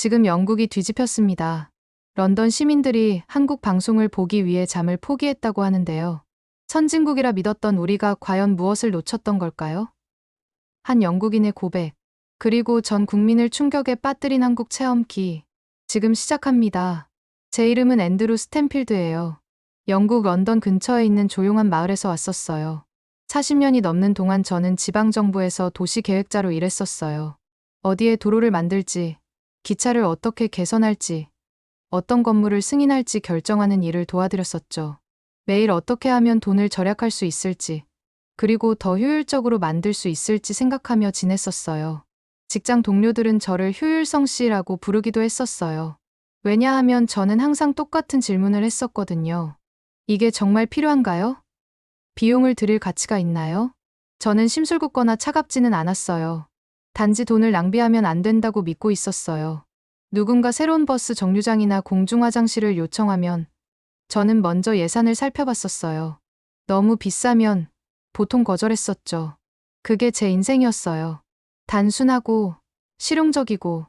지금 영국이 뒤집혔습니다. 런던 시민들이 한국 방송을 보기 위해 잠을 포기했다고 하는데요. 선진국이라 믿었던 우리가 과연 무엇을 놓쳤던 걸까요? 한 영국인의 고백. 그리고 전 국민을 충격에 빠뜨린 한국 체험기. 지금 시작합니다. 제 이름은 앤드루 스탠필드예요. 영국 런던 근처에 있는 조용한 마을에서 왔었어요. 40년이 넘는 동안 저는 지방정부에서 도시계획자로 일했었어요. 어디에 도로를 만들지, 기차를 어떻게 개선할지, 어떤 건물을 승인할지 결정하는 일을 도와드렸었죠. 매일 어떻게 하면 돈을 절약할 수 있을지, 그리고 더 효율적으로 만들 수 있을지 생각하며 지냈었어요. 직장 동료들은 저를 효율성 씨라고 부르기도 했었어요. 왜냐하면 저는 항상 똑같은 질문을 했었거든요. 이게 정말 필요한가요? 비용을 들일 가치가 있나요? 저는 심술궂거나 차갑지는 않았어요. 단지 돈을 낭비하면 안 된다고 믿고 있었어요. 누군가 새로운 버스 정류장이나 공중화장실을 요청하면 저는 먼저 예산을 살펴봤었어요. 너무 비싸면 보통 거절했었죠. 그게 제 인생이었어요. 단순하고 실용적이고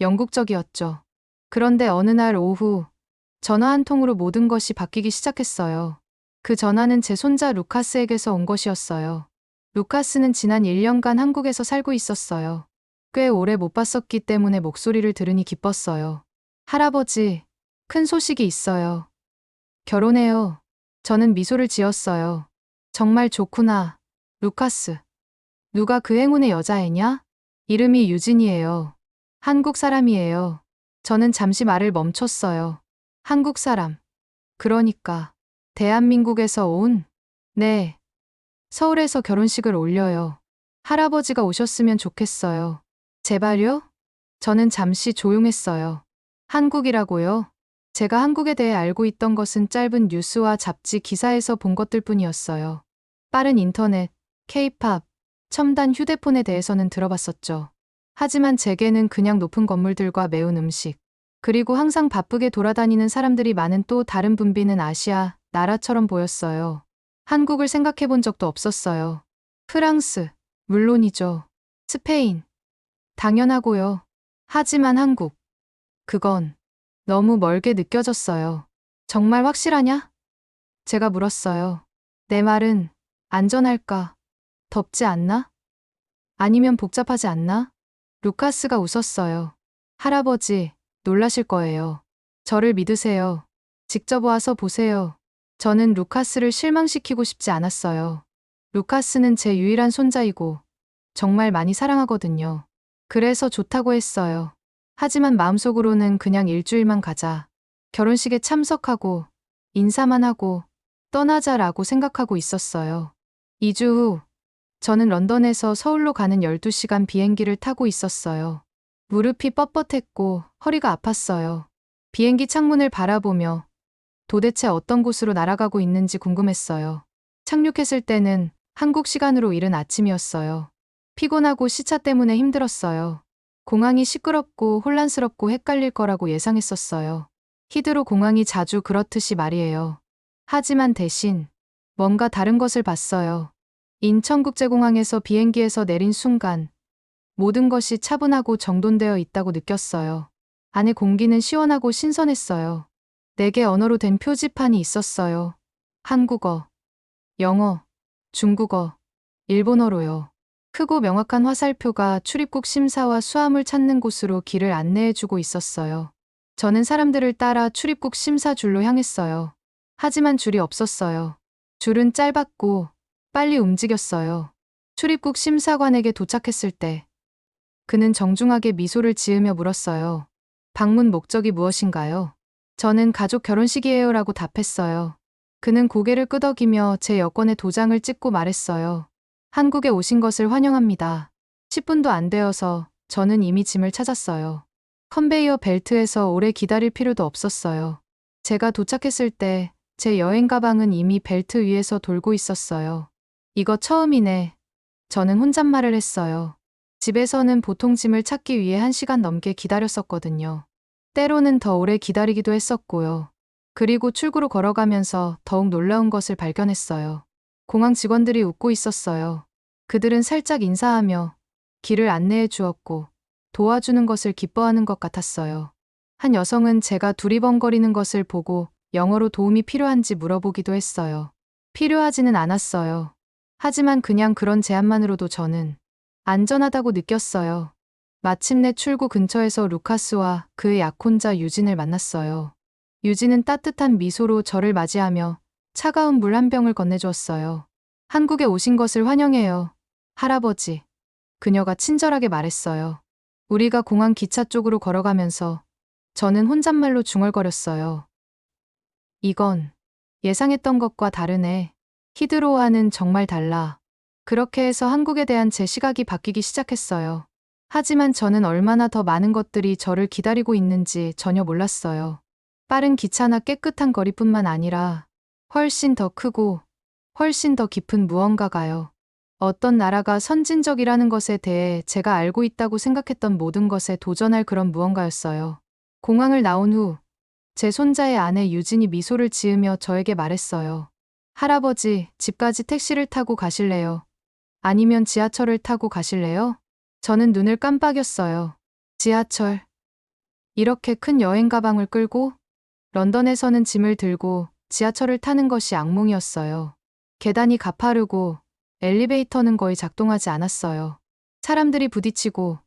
영국적이었죠. 그런데 어느 날 오후 전화 한 통으로 모든 것이 바뀌기 시작했어요. 그 전화는 제 손자 루카스에게서 온 것이었어요. 루카스는 지난 1년간 한국에서 살고 있었어요. 꽤 오래 못 봤었기 때문에 목소리를 들으니 기뻤어요. 할아버지, 큰 소식이 있어요. 결혼해요. 저는 미소를 지었어요. 정말 좋구나. 루카스. 누가 그 행운의 여자애냐? 이름이 유진이에요. 한국 사람이에요. 저는 잠시 말을 멈췄어요. 한국 사람. 그러니까. 대한민국에서 온? 네. 서울에서 결혼식을 올려요. 할아버지가 오셨으면 좋겠어요. 제발요? 저는 잠시 조용했어요. 한국이라고요? 제가 한국에 대해 알고 있던 것은 짧은 뉴스와 잡지 기사에서 본 것들 뿐이었어요. 빠른 인터넷, 케이팝, 첨단 휴대폰에 대해서는 들어봤었죠. 하지만 제게는 그냥 높은 건물들과 매운 음식, 그리고 항상 바쁘게 돌아다니는 사람들이 많은 또 다른 분비는 아시아, 나라처럼 보였어요. 한국을 생각해 본 적도 없었어요. 프랑스, 물론이죠. 스페인, 당연하고요. 하지만 한국, 그건 너무 멀게 느껴졌어요. 정말 확실하냐? 제가 물었어요. 내 말은 안전할까? 덥지 않나? 아니면 복잡하지 않나? 루카스가 웃었어요. 할아버지, 놀라실 거예요. 저를 믿으세요. 직접 와서 보세요. 저는 루카스를 실망시키고 싶지 않았어요. 루카스는 제 유일한 손자이고 정말 많이 사랑하거든요. 그래서 좋다고 했어요. 하지만 마음속으로는 그냥 일주일만 가자. 결혼식에 참석하고 인사만 하고 떠나자라고 생각하고 있었어요. 2주 후 저는 런던에서 서울로 가는 12시간 비행기를 타고 있었어요. 무릎이 뻣뻣했고 허리가 아팠어요. 비행기 창문을 바라보며 도대체 어떤 곳으로 날아가고 있는지 궁금했어요. 착륙했을 때는 한국 시간으로 이른 아침이었어요. 피곤하고 시차 때문에 힘들었어요. 공항이 시끄럽고 혼란스럽고 헷갈릴 거라고 예상했었어요. 히드로 공항이 자주 그렇듯이 말이에요. 하지만 대신 뭔가 다른 것을 봤어요. 인천국제공항에서 비행기에서 내린 순간 모든 것이 차분하고 정돈되어 있다고 느꼈어요. 안에 공기는 시원하고 신선했어요. 네개 언어로 된 표지판이 있었어요. 한국어, 영어, 중국어, 일본어로요. 크고 명확한 화살표가 출입국 심사와 수함을 찾는 곳으로 길을 안내해주고 있었어요. 저는 사람들을 따라 출입국 심사 줄로 향했어요. 하지만 줄이 없었어요. 줄은 짧았고 빨리 움직였어요. 출입국 심사관에게 도착했을 때 그는 정중하게 미소를 지으며 물었어요. 방문 목적이 무엇인가요? 저는 가족 결혼식이에요 라고 답했어요. 그는 고개를 끄덕이며 제 여권에 도장을 찍고 말했어요. 한국에 오신 것을 환영합니다. 10분도 안 되어서 저는 이미 짐을 찾았어요. 컨베이어 벨트에서 오래 기다릴 필요도 없었어요. 제가 도착했을 때 제 여행 가방은 이미 벨트 위에서 돌고 있었어요. 이거 처음이네. 저는 혼잣말을 했어요. 집에서는 보통 짐을 찾기 위해 한 시간 넘게 기다렸었거든요. 때로는 더 오래 기다리기도 했었고요. 그리고 출구로 걸어가면서 더욱 놀라운 것을 발견했어요. 공항 직원들이 웃고 있었어요. 그들은 살짝 인사하며 길을 안내해 주었고, 도와주는 것을 기뻐하는 것 같았어요. 한 여성은 제가 두리번거리는 것을 보고 영어로 도움이 필요한지 물어보기도 했어요. 필요하지는 않았어요. 하지만 그냥 그런 제안만으로도 저는 안전하다고 느꼈어요. 마침내 출구 근처에서 루카스와 그의 약혼자 유진을 만났어요. 유진은 따뜻한 미소로 저를 맞이하며 차가운 물 한 병을 건네주었어요. 한국에 오신 것을 환영해요. 할아버지. 그녀가 친절하게 말했어요. 우리가 공항 기차 쪽으로 걸어가면서 저는 혼잣말로 중얼거렸어요. 이건 예상했던 것과 다르네. 히드로와는 정말 달라. 그렇게 해서 한국에 대한 제 시각이 바뀌기 시작했어요. 하지만 저는 얼마나 더 많은 것들이 저를 기다리고 있는지 전혀 몰랐어요. 빠른 기차나 깨끗한 거리뿐만 아니라 훨씬 더 크고 훨씬 더 깊은 무언가가요. 어떤 나라가 선진적이라는 것에 대해 제가 알고 있다고 생각했던 모든 것에 도전할 그런 무언가였어요. 공항을 나온 후 제 손자의 아내 유진이 미소를 지으며 저에게 말했어요. 할아버지, 집까지 택시를 타고 가실래요? 아니면 지하철을 타고 가실래요? 저는 눈을 깜빡였어요. 지하철. 이렇게 큰 여행 가방을 끌고 런던에서는 짐을 들고 지하철을 타는 것이 악몽이었어요. 계단이 가파르고 엘리베이터는 거의 작동하지 않았어요. 사람들이 부딪히고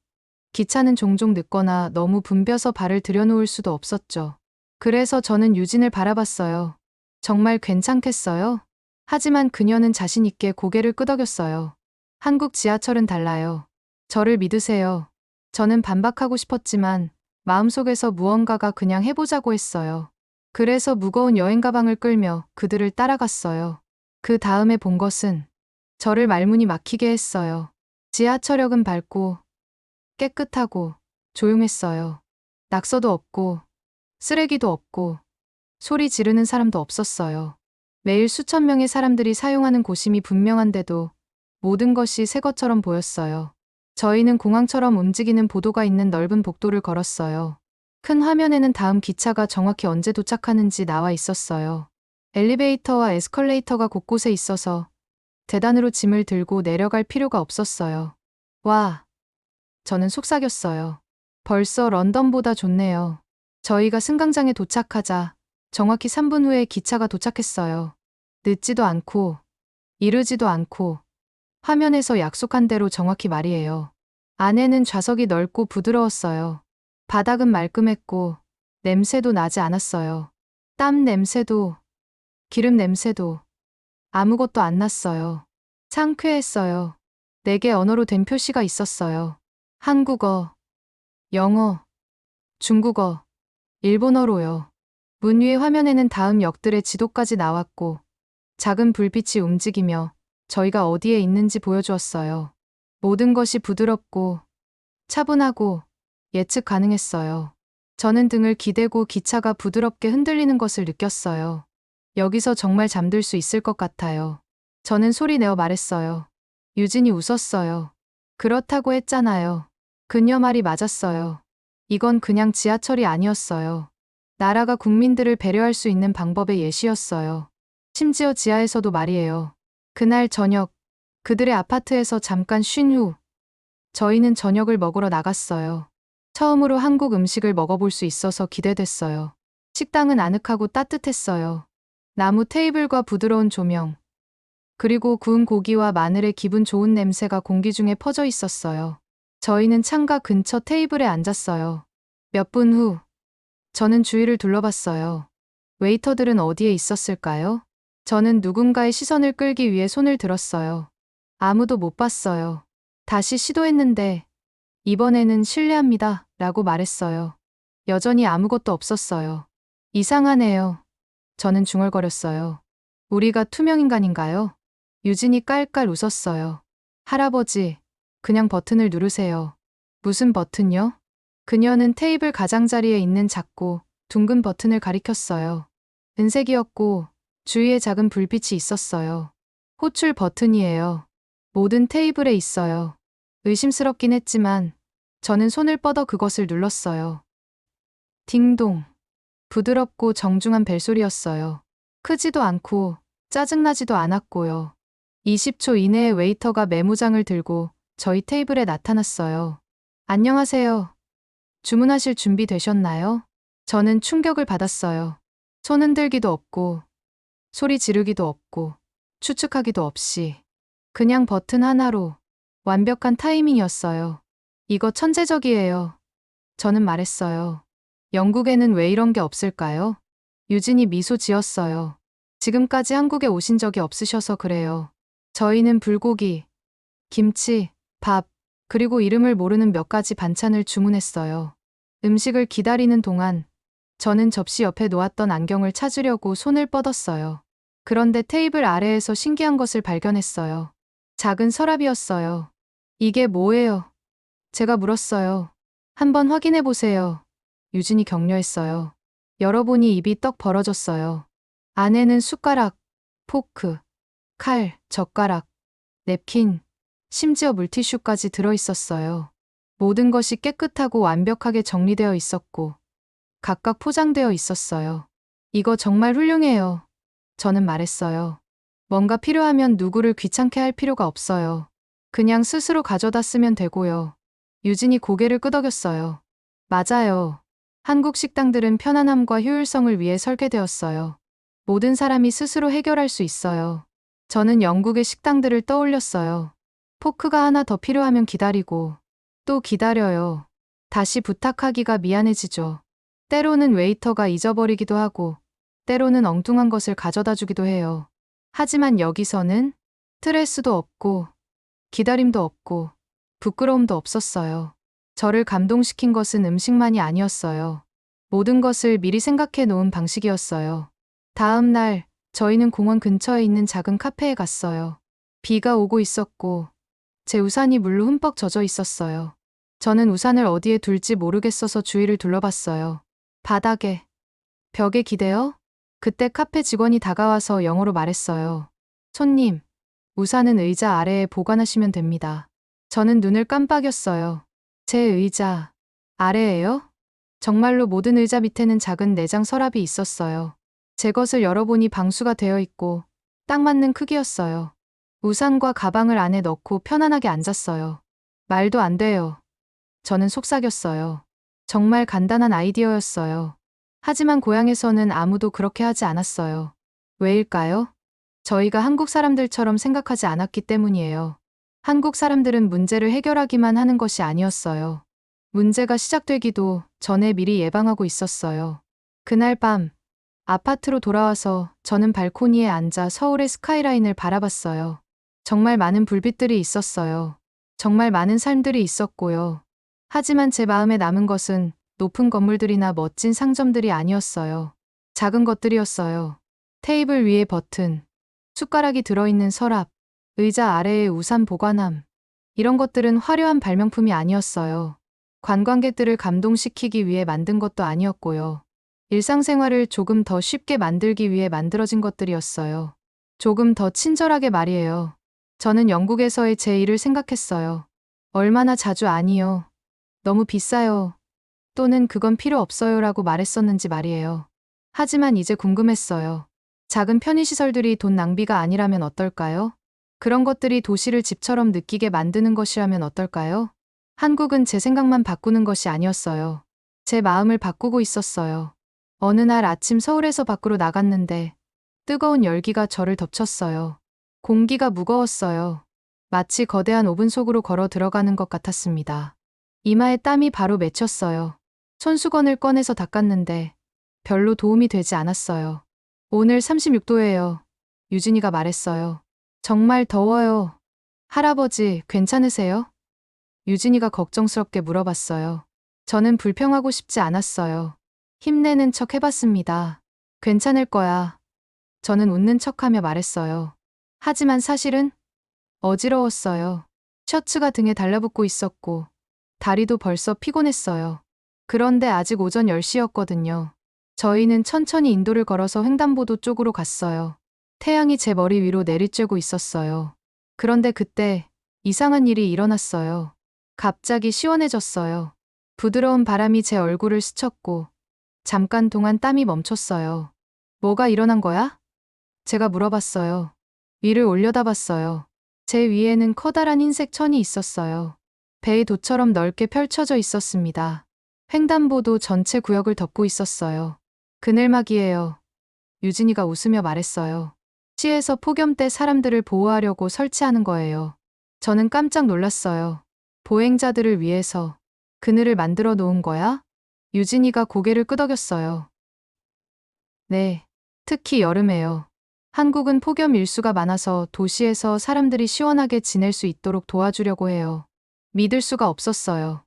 기차는 종종 늦거나 너무 붐벼서 발을 들여놓을 수도 없었죠. 그래서 저는 유진을 바라봤어요. 정말 괜찮겠어요? 하지만 그녀는 자신있게 고개를 끄덕였어요. 한국 지하철은 달라요. 저를 믿으세요. 저는 반박하고 싶었지만 마음속에서 무언가가 그냥 해보자고 했어요. 그래서 무거운 여행 가방을 끌며 그들을 따라갔어요. 그 다음에 본 것은 저를 말문이 막히게 했어요. 지하철역은 밝고 깨끗하고 조용했어요. 낙서도 없고 쓰레기도 없고 소리 지르는 사람도 없었어요. 매일 수천 명의 사람들이 사용하는 곳임이 분명한데도 모든 것이 새 것처럼 보였어요. 저희는 공항처럼 움직이는 보도가 있는 넓은 복도를 걸었어요. 큰 화면에는 다음 기차가 정확히 언제 도착하는지 나와 있었어요. 엘리베이터와 에스컬레이터가 곳곳에 있어서 계단으로 짐을 들고 내려갈 필요가 없었어요. 와, 저는 속삭였어요. 벌써 런던보다 좋네요. 저희가 승강장에 도착하자 정확히 3분 후에 기차가 도착했어요. 늦지도 않고 이르지도 않고 화면에서 약속한 대로 정확히 말이에요. 안에는 좌석이 넓고 부드러웠어요. 바닥은 말끔했고 냄새도 나지 않았어요. 땀 냄새도 기름 냄새도 아무것도 안 났어요. 상쾌했어요. 네 개 언어로 된 표시가 있었어요. 한국어, 영어, 중국어, 일본어로요. 문 위의 화면에는 다음 역들의 지도까지 나왔고 작은 불빛이 움직이며 저희가 어디에 있는지 보여주었어요. 모든 것이 부드럽고 차분하고 예측 가능했어요. 저는 등을 기대고 기차가 부드럽게 흔들리는 것을 느꼈어요. 여기서 정말 잠들 수 있을 것 같아요. 저는 소리 내어 말했어요. 유진이 웃었어요. 그렇다고 했잖아요. 그녀 말이 맞았어요. 이건 그냥 지하철이 아니었어요. 나라가 국민들을 배려할 수 있는 방법의 예시였어요. 심지어 지하에서도 말이에요. 그날 저녁, 그들의 아파트에서 잠깐 쉰 후, 저희는 저녁을 먹으러 나갔어요. 처음으로 한국 음식을 먹어볼 수 있어서 기대됐어요. 식당은 아늑하고 따뜻했어요. 나무 테이블과 부드러운 조명, 그리고 구운 고기와 마늘의 기분 좋은 냄새가 공기 중에 퍼져 있었어요. 저희는 창가 근처 테이블에 앉았어요. 몇 분 후, 저는 주위를 둘러봤어요. 웨이터들은 어디에 있었을까요? 저는 누군가의 시선을 끌기 위해 손을 들었어요. 아무도 못 봤어요. 다시 시도했는데, 이번에는 실례합니다. 라고 말했어요. 여전히 아무것도 없었어요. 이상하네요. 저는 중얼거렸어요. 우리가 투명인간인가요? 유진이 깔깔 웃었어요. 할아버지, 그냥 버튼을 누르세요. 무슨 버튼요? 그녀는 테이블 가장자리에 있는 작고 둥근 버튼을 가리켰어요. 은색이었고 주위에 작은 불빛이 있었어요. 호출 버튼이에요. 모든 테이블에 있어요. 의심스럽긴 했지만 저는 손을 뻗어 그것을 눌렀어요. 딩동. 부드럽고 정중한 벨소리였어요. 크지도 않고 짜증나지도 않았고요. 20초 이내에 웨이터가 메모장을 들고 저희 테이블에 나타났어요. 안녕하세요. 주문하실 준비 되셨나요? 저는 충격을 받았어요. 손 흔들기도 없고, 소리 지르기도 없고, 추측하기도 없이, 그냥 버튼 하나로 완벽한 타이밍이었어요. 이거 천재적이에요. 저는 말했어요. 영국에는 왜 이런 게 없을까요? 유진이 미소 지었어요. 지금까지 한국에 오신 적이 없으셔서 그래요. 저희는 불고기, 김치, 밥, 그리고 이름을 모르는 몇 가지 반찬을 주문했어요. 음식을 기다리는 동안 저는 접시 옆에 놓았던 안경을 찾으려고 손을 뻗었어요. 그런데 테이블 아래에서 신기한 것을 발견했어요. 작은 서랍이었어요. 이게 뭐예요? 제가 물었어요. 한번 확인해 보세요. 유진이 격려했어요. 열어보니 입이 떡 벌어졌어요. 안에는 숟가락, 포크, 칼, 젓가락, 냅킨, 심지어 물티슈까지 들어있었어요. 모든 것이 깨끗하고 완벽하게 정리되어 있었고, 각각 포장되어 있었어요. 이거 정말 훌륭해요. 저는 말했어요. 뭔가 필요하면 누구를 귀찮게 할 필요가 없어요. 그냥 스스로 가져다 쓰면 되고요. 유진이 고개를 끄덕였어요. 맞아요. 한국 식당들은 편안함과 효율성을 위해 설계되었어요. 모든 사람이 스스로 해결할 수 있어요. 저는 영국의 식당들을 떠올렸어요. 포크가 하나 더 필요하면 기다리고, 또 기다려요. 다시 부탁하기가 미안해지죠. 때로는 웨이터가 잊어버리기도 하고, 때로는 엉뚱한 것을 가져다 주기도 해요. 하지만 여기서는 스트레스도 없고, 기다림도 없고, 부끄러움도 없었어요. 저를 감동시킨 것은 음식만이 아니었어요. 모든 것을 미리 생각해 놓은 방식이었어요. 다음 날, 저희는 공원 근처에 있는 작은 카페에 갔어요. 비가 오고 있었고, 제 우산이 물로 흠뻑 젖어 있었어요. 저는 우산을 어디에 둘지 모르겠어서 주위를 둘러봤어요. 바닥에, 벽에 기대어? 그때 카페 직원이 다가와서 영어로 말했어요. 손님, 우산은 의자 아래에 보관하시면 됩니다. 저는 눈을 깜빡였어요. 제 의자, 아래에요? 정말로 모든 의자 밑에는 작은 내장 서랍이 있었어요. 제 것을 열어보니 방수가 되어 있고, 딱 맞는 크기였어요. 우산과 가방을 안에 넣고 편안하게 앉았어요. 말도 안 돼요. 저는 속삭였어요. 정말 간단한 아이디어였어요. 하지만 고향에서는 아무도 그렇게 하지 않았어요. 왜일까요? 저희가 한국 사람들처럼 생각하지 않았기 때문이에요. 한국 사람들은 문제를 해결하기만 하는 것이 아니었어요. 문제가 시작되기도 전에 미리 예방하고 있었어요. 그날 밤, 아파트로 돌아와서 저는 발코니에 앉아 서울의 스카이라인을 바라봤어요. 정말 많은 불빛들이 있었어요. 정말 많은 삶들이 있었고요. 하지만 제 마음에 남은 것은 높은 건물들이나 멋진 상점들이 아니었어요. 작은 것들이었어요. 테이블 위에 버튼, 숟가락이 들어있는 서랍, 의자 아래의 우산 보관함. 이런 것들은 화려한 발명품이 아니었어요. 관광객들을 감동시키기 위해 만든 것도 아니었고요. 일상생활을 조금 더 쉽게 만들기 위해 만들어진 것들이었어요. 조금 더 친절하게 말이에요. 저는 영국에서의 제 일을 생각했어요. 얼마나 자주 아니요. 너무 비싸요. 또는 그건 필요 없어요 라고 말했었는지 말이에요. 하지만 이제 궁금했어요. 작은 편의시설들이 돈 낭비가 아니라면 어떨까요? 그런 것들이 도시를 집처럼 느끼게 만드는 것이라면 어떨까요? 한국은 제 생각만 바꾸는 것이 아니었어요. 제 마음을 바꾸고 있었어요. 어느 날 아침 서울에서 밖으로 나갔는데 뜨거운 열기가 저를 덮쳤어요. 공기가 무거웠어요. 마치 거대한 오븐 속으로 걸어 들어가는 것 같았습니다. 이마에 땀이 바로 맺혔어요. 손수건을 꺼내서 닦았는데 별로 도움이 되지 않았어요. 오늘 36도예요. 유진이가 말했어요. 정말 더워요. 할아버지, 괜찮으세요? 유진이가 걱정스럽게 물어봤어요. 저는 불평하고 싶지 않았어요. 힘내는 척 해봤습니다. 괜찮을 거야. 저는 웃는 척하며 말했어요. 하지만 사실은 어지러웠어요. 셔츠가 등에 달라붙고 있었고, 다리도 벌써 피곤했어요. 그런데 아직 오전 10시였거든요. 저희는 천천히 인도를 걸어서 횡단보도 쪽으로 갔어요. 태양이 제 머리 위로 내리쬐고 있었어요. 그런데 그때 이상한 일이 일어났어요. 갑자기 시원해졌어요. 부드러운 바람이 제 얼굴을 스쳤고 잠깐 동안 땀이 멈췄어요. 뭐가 일어난 거야? 제가 물어봤어요. 위를 올려다봤어요. 제 위에는 커다란 흰색 천이 있었어요. 베이도처럼 넓게 펼쳐져 있었습니다. 횡단보도 전체 구역을 덮고 있었어요. 그늘막이에요. 유진이가 웃으며 말했어요. 시에서 폭염 때 사람들을 보호하려고 설치하는 거예요. 저는 깜짝 놀랐어요. 보행자들을 위해서 그늘을 만들어 놓은 거야? 유진이가 고개를 끄덕였어요. 네, 특히 여름에요. 한국은 폭염 일수가 많아서 도시에서 사람들이 시원하게 지낼 수 있도록 도와주려고 해요. 믿을 수가 없었어요.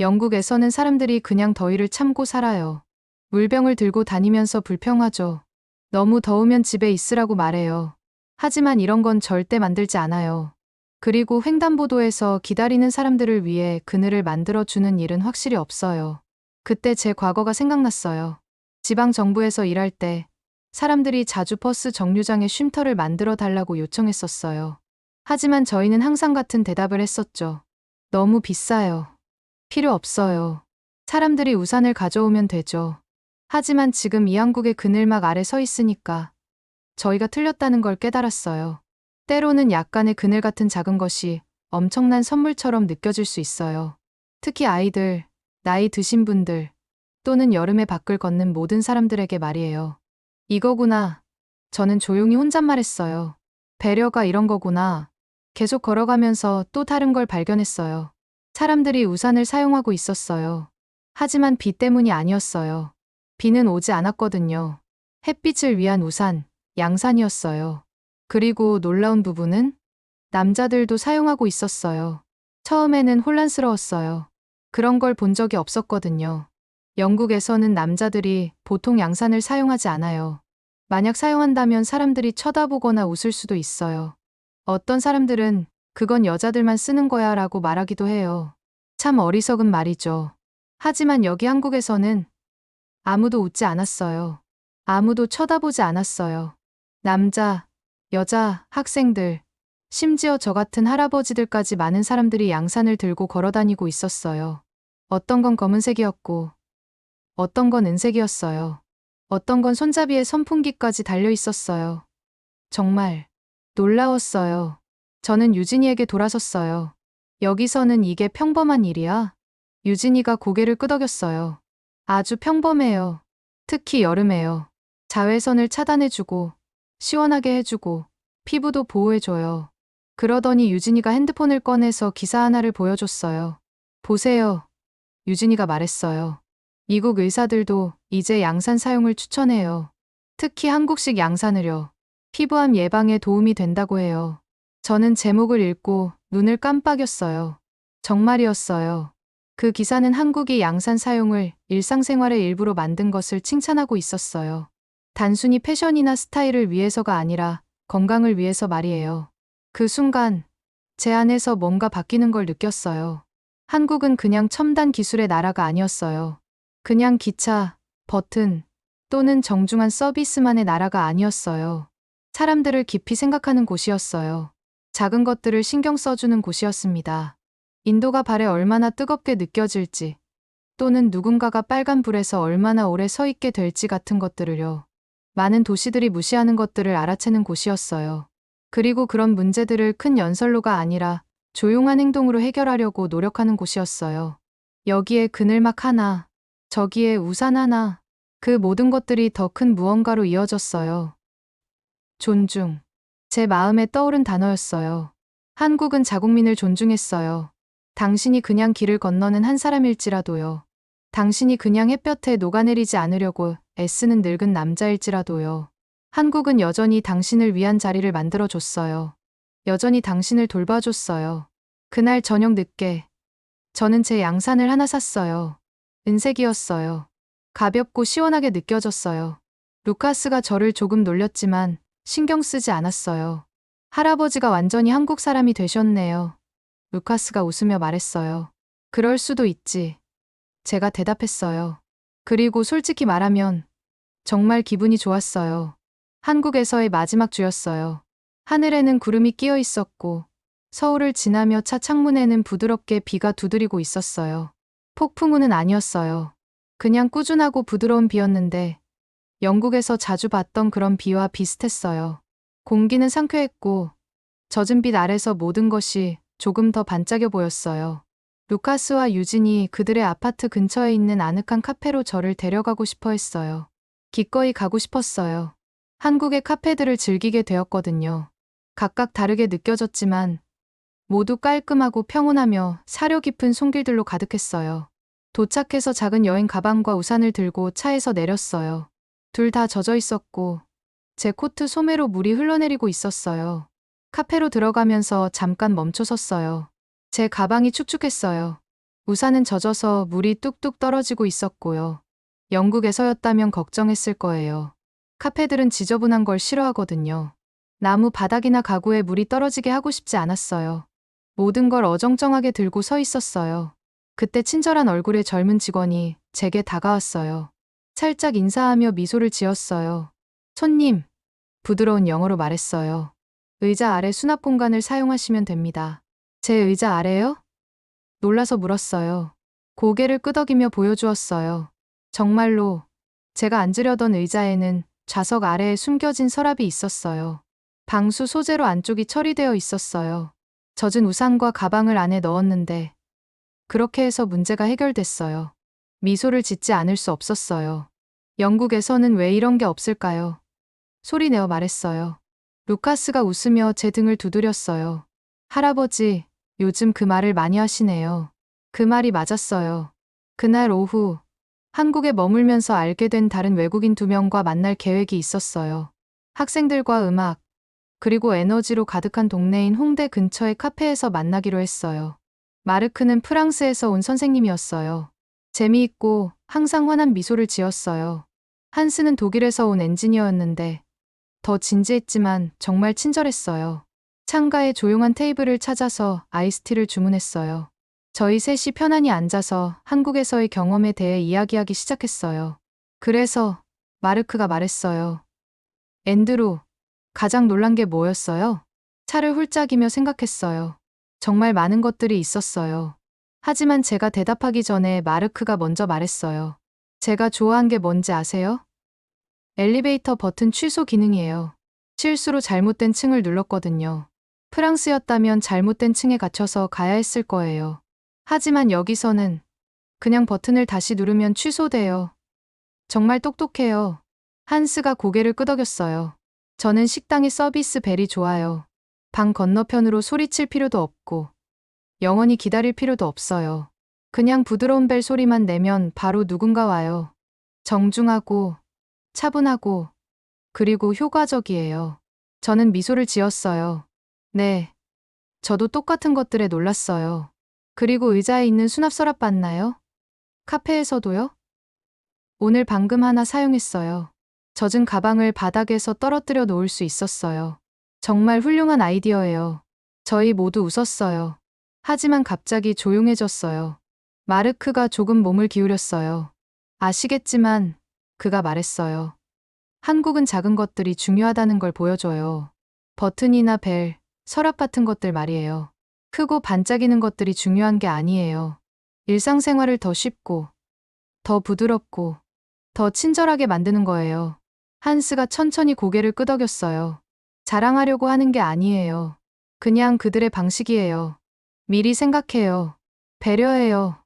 영국에서는 사람들이 그냥 더위를 참고 살아요. 물병을 들고 다니면서 불평하죠. 너무 더우면 집에 있으라고 말해요. 하지만 이런 건 절대 만들지 않아요. 그리고 횡단보도에서 기다리는 사람들을 위해 그늘을 만들어주는 일은 확실히 없어요. 그때 제 과거가 생각났어요. 지방 정부에서 일할 때 사람들이 자주 버스 정류장에 쉼터를 만들어 달라고 요청했었어요. 하지만 저희는 항상 같은 대답을 했었죠. 너무 비싸요. 필요 없어요. 사람들이 우산을 가져오면 되죠. 하지만 지금 이 한국의 그늘막 아래 서 있으니까 저희가 틀렸다는 걸 깨달았어요. 때로는 약간의 그늘 같은 작은 것이 엄청난 선물처럼 느껴질 수 있어요. 특히 아이들, 나이 드신 분들, 또는 여름에 밖을 걷는 모든 사람들에게 말이에요. 이거구나. 저는 조용히 혼잣말했어요. 배려가 이런 거구나. 계속 걸어가면서 또 다른 걸 발견했어요. 사람들이 우산을 사용하고 있었어요. 하지만 비 때문이 아니었어요. 비는 오지 않았거든요. 햇빛을 위한 우산, 양산이었어요. 그리고 놀라운 부분은 남자들도 사용하고 있었어요. 처음에는 혼란스러웠어요. 그런 걸 본 적이 없었거든요. 영국에서는 남자들이 보통 양산을 사용하지 않아요. 만약 사용한다면 사람들이 쳐다보거나 웃을 수도 있어요. 어떤 사람들은 그건 여자들만 쓰는 거야 라고 말하기도 해요. 참 어리석은 말이죠. 하지만 여기 한국에서는 아무도 웃지 않았어요. 아무도 쳐다보지 않았어요. 남자, 여자, 학생들, 심지어 저 같은 할아버지들까지 많은 사람들이 양산을 들고 걸어 다니고 있었어요. 어떤 건 검은색이었고, 어떤 건 은색이었어요. 어떤 건 손잡이에 선풍기까지 달려 있었어요. 정말 놀라웠어요. 저는 유진이에게 돌아섰어요. 여기서는 이게 평범한 일이야? 유진이가 고개를 끄덕였어요. 아주 평범해요. 특히 여름에요. 자외선을 차단해주고, 시원하게 해주고, 피부도 보호해줘요. 그러더니 유진이가 핸드폰을 꺼내서 기사 하나를 보여줬어요. 보세요. 유진이가 말했어요. 미국 의사들도 이제 양산 사용을 추천해요. 특히 한국식 양산을요. 피부암 예방에 도움이 된다고 해요. 저는 제목을 읽고 눈을 깜빡였어요. 정말이었어요. 그 기사는 한국이 양산 사용을 일상생활의 일부로 만든 것을 칭찬하고 있었어요. 단순히 패션이나 스타일을 위해서가 아니라 건강을 위해서 말이에요. 그 순간 제 안에서 뭔가 바뀌는 걸 느꼈어요. 한국은 그냥 첨단 기술의 나라가 아니었어요. 그냥 기차, 버튼 또는 정중한 서비스만의 나라가 아니었어요. 사람들을 깊이 생각하는 곳이었어요. 작은 것들을 신경 써주는 곳이었습니다. 인도가 발에 얼마나 뜨겁게 느껴질지, 또는 누군가가 빨간 불에서 얼마나 오래 서 있게 될지 같은 것들을요. 많은 도시들이 무시하는 것들을 알아채는 곳이었어요. 그리고 그런 문제들을 큰 연설로가 아니라 조용한 행동으로 해결하려고 노력하는 곳이었어요. 여기에 그늘막 하나, 저기에 우산 하나, 그 모든 것들이 더 큰 무언가로 이어졌어요. 존중. 제 마음에 떠오른 단어였어요. 한국은 자국민을 존중했어요. 당신이 그냥 길을 건너는 한 사람일지라도요. 당신이 그냥 햇볕에 녹아내리지 않으려고 애쓰는 늙은 남자일지라도요. 한국은 여전히 당신을 위한 자리를 만들어줬어요. 여전히 당신을 돌봐줬어요. 그날 저녁 늦게 저는 제 양산을 하나 샀어요. 은색이었어요. 가볍고 시원하게 느껴졌어요. 루카스가 저를 조금 놀렸지만 신경 쓰지 않았어요. 할아버지가 완전히 한국 사람이 되셨네요. 루카스가 웃으며 말했어요. 그럴 수도 있지. 제가 대답했어요. 그리고 솔직히 말하면 정말 기분이 좋았어요. 한국에서의 마지막 주였어요. 하늘에는 구름이 끼어 있었고 서울을 지나며 차 창문에는 부드럽게 비가 두드리고 있었어요. 폭풍우는 아니었어요. 그냥 꾸준하고 부드러운 비였는데 영국에서 자주 봤던 그런 비와 비슷했어요. 공기는 상쾌했고 젖은 빛 아래서 모든 것이 조금 더 반짝여 보였어요. 루카스와 유진이 그들의 아파트 근처에 있는 아늑한 카페로 저를 데려가고 싶어 했어요. 기꺼이 가고 싶었어요. 한국의 카페들을 즐기게 되었거든요. 각각 다르게 느껴졌지만 모두 깔끔하고 평온하며 사려 깊은 손길들로 가득했어요. 도착해서 작은 여행 가방과 우산을 들고 차에서 내렸어요. 둘 다 젖어 있었고 제 코트 소매로 물이 흘러내리고 있었어요. 카페로 들어가면서 잠깐 멈춰 섰어요. 제 가방이 축축했어요. 우산은 젖어서 물이 뚝뚝 떨어지고 있었고요. 영국에서였다면 걱정했을 거예요. 카페들은 지저분한 걸 싫어하거든요. 나무 바닥이나 가구에 물이 떨어지게 하고 싶지 않았어요. 모든 걸 어정쩡하게 들고 서 있었어요. 그때 친절한 얼굴의 젊은 직원이 제게 다가왔어요. 살짝 인사하며 미소를 지었어요. 손님, 부드러운 영어로 말했어요. 의자 아래 수납 공간을 사용하시면 됩니다. 제 의자 아래요? 놀라서 물었어요. 고개를 끄덕이며 보여주었어요. 정말로 제가 앉으려던 의자에는 좌석 아래에 숨겨진 서랍이 있었어요. 방수 소재로 안쪽이 처리되어 있었어요. 젖은 우산과 가방을 안에 넣었는데 그렇게 해서 문제가 해결됐어요. 미소를 짓지 않을 수 없었어요. 영국에서는 왜 이런 게 없을까요? 소리 내어 말했어요. 루카스가 웃으며 제 등을 두드렸어요. 할아버지, 요즘 그 말을 많이 하시네요. 그 말이 맞았어요. 그날 오후, 한국에 머물면서 알게 된 다른 외국인 두 명과 만날 계획이 있었어요. 학생들과 음악, 그리고 에너지로 가득한 동네인 홍대 근처의 카페에서 만나기로 했어요. 마르크는 프랑스에서 온 선생님이었어요. 재미있고 항상 환한 미소를 지었어요. 한스는 독일에서 온 엔지니어였는데 더 진지했지만 정말 친절했어요. 창가에 조용한 테이블을 찾아서 아이스티를 주문했어요. 저희 셋이 편안히 앉아서 한국에서의 경험에 대해 이야기하기 시작했어요. 그래서 마르크가 말했어요. 앤드루, 가장 놀란 게 뭐였어요? 차를 훌짝이며 생각했어요. 정말 많은 것들이 있었어요. 하지만 제가 대답하기 전에 마르크가 먼저 말했어요. 제가 좋아한 게 뭔지 아세요? 엘리베이터 버튼 취소 기능이에요. 실수로 잘못된 층을 눌렀거든요. 프랑스였다면 잘못된 층에 갇혀서 가야 했을 거예요. 하지만 여기서는 그냥 버튼을 다시 누르면 취소돼요. 정말 똑똑해요. 한스가 고개를 끄덕였어요. 저는 식당의 서비스 벨이 좋아요. 방 건너편으로 소리칠 필요도 없고, 영원히 기다릴 필요도 없어요. 그냥 부드러운 벨 소리만 내면 바로 누군가 와요. 정중하고, 차분하고, 그리고 효과적이에요. 저는 미소를 지었어요. 네. 저도 똑같은 것들에 놀랐어요. 그리고 의자에 있는 수납 서랍 봤나요? 카페에서도요? 오늘 방금 하나 사용했어요. 젖은 가방을 바닥에서 떨어뜨려 놓을 수 있었어요. 정말 훌륭한 아이디어예요. 저희 모두 웃었어요. 하지만 갑자기 조용해졌어요. 마르크가 조금 몸을 기울였어요. 아시겠지만 그가 말했어요. 한국은 작은 것들이 중요하다는 걸 보여줘요. 버튼이나 벨, 서랍 같은 것들 말이에요. 크고 반짝이는 것들이 중요한 게 아니에요. 일상생활을 더 쉽고, 더 부드럽고, 더 친절하게 만드는 거예요. 한스가 천천히 고개를 끄덕였어요. 자랑하려고 하는 게 아니에요. 그냥 그들의 방식이에요. 미리 생각해요. 배려해요.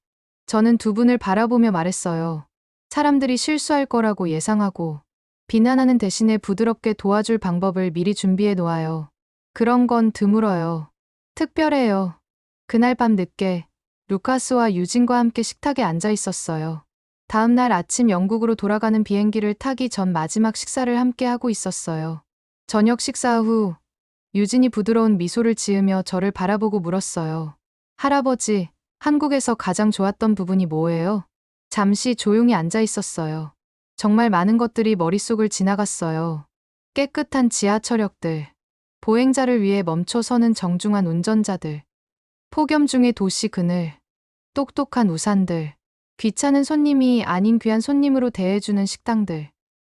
저는 두 분을 바라보며 말했어요. 사람들이 실수할 거라고 예상하고, 비난하는 대신에 부드럽게 도와줄 방법을 미리 준비해 놓아요. 그런 건 드물어요. 특별해요. 그날 밤 늦게 루카스와 유진과 함께 식탁에 앉아 있었어요. 다음 날 아침 영국으로 돌아가는 비행기를 타기 전 마지막 식사를 함께 하고 있었어요. 저녁 식사 후 유진이 부드러운 미소를 지으며 저를 바라보고 물었어요. 할아버지, 한국에서 가장 좋았던 부분이 뭐예요? 잠시 조용히 앉아 있었어요. 정말 많은 것들이 머릿속을 지나갔어요. 깨끗한 지하철역들, 보행자를 위해 멈춰 서는 정중한 운전자들, 폭염 중의 도시 그늘, 똑똑한 우산들, 귀찮은 손님이 아닌 귀한 손님으로 대해주는 식당들.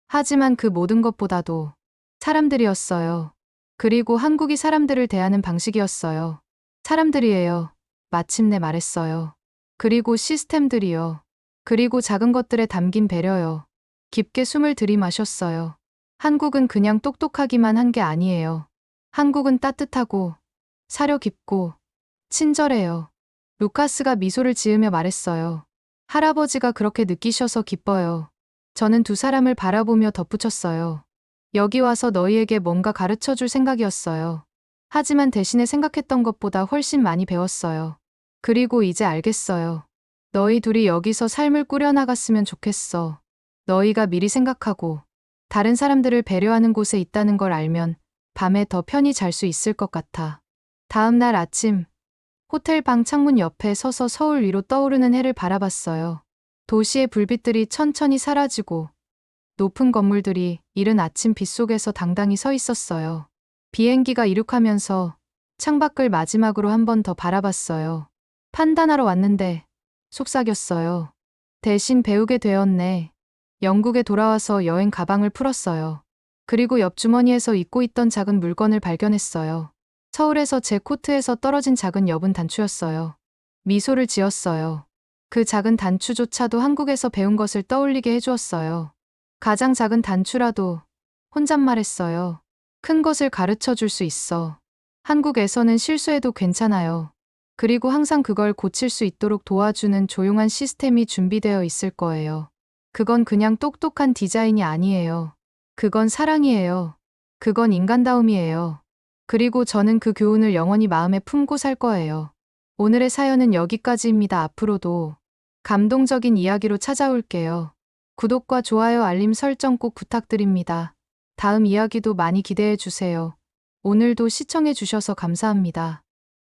하지만 그 모든 것보다도 사람들이었어요. 그리고 한국이 사람들을 대하는 방식이었어요. 사람들이에요. 마침내 말했어요. 그리고 시스템들이요. 그리고 작은 것들에 담긴 배려요. 깊게 숨을 들이마셨어요. 한국은 그냥 똑똑하기만 한 게 아니에요. 한국은 따뜻하고, 사려 깊고, 친절해요. 루카스가 미소를 지으며 말했어요. 할아버지가 그렇게 느끼셔서 기뻐요. 저는 두 사람을 바라보며 덧붙였어요. 여기 와서 너희에게 뭔가 가르쳐 줄 생각이었어요. 하지만 대신에 생각했던 것보다 훨씬 많이 배웠어요. 그리고 이제 알겠어요. 너희 둘이 여기서 삶을 꾸려나갔으면 좋겠어. 너희가 미리 생각하고 다른 사람들을 배려하는 곳에 있다는 걸 알면 밤에 더 편히 잘 수 있을 것 같아. 다음 날 아침, 호텔 방 창문 옆에 서서 서울 위로 떠오르는 해를 바라봤어요. 도시의 불빛들이 천천히 사라지고 높은 건물들이 이른 아침 빛 속에서 당당히 서 있었어요. 비행기가 이륙하면서 창밖을 마지막으로 한 번 더 바라봤어요. 판단하러 왔는데 속삭였어요. 대신 배우게 되었네. 영국에 돌아와서 여행 가방을 풀었어요. 그리고 옆 주머니에서 잊고 있던 작은 물건을 발견했어요. 서울에서 제 코트에서 떨어진 작은 여분 단추였어요. 미소를 지었어요. 그 작은 단추조차도 한국에서 배운 것을 떠올리게 해주었어요. 가장 작은 단추라도 혼잣말했어요. 큰 것을 가르쳐 줄 수 있어. 한국에서는 실수해도 괜찮아요. 그리고 항상 그걸 고칠 수 있도록 도와주는 조용한 시스템이 준비되어 있을 거예요. 그건 그냥 똑똑한 디자인이 아니에요. 그건 사랑이에요. 그건 인간다움이에요. 그리고 저는 그 교훈을 영원히 마음에 품고 살 거예요. 오늘의 사연은 여기까지입니다. 앞으로도 감동적인 이야기로 찾아올게요. 구독과 좋아요, 알림 설정 꼭 부탁드립니다. 다음 이야기도 많이 기대해 주세요. 오늘도 시청해 주셔서 감사합니다.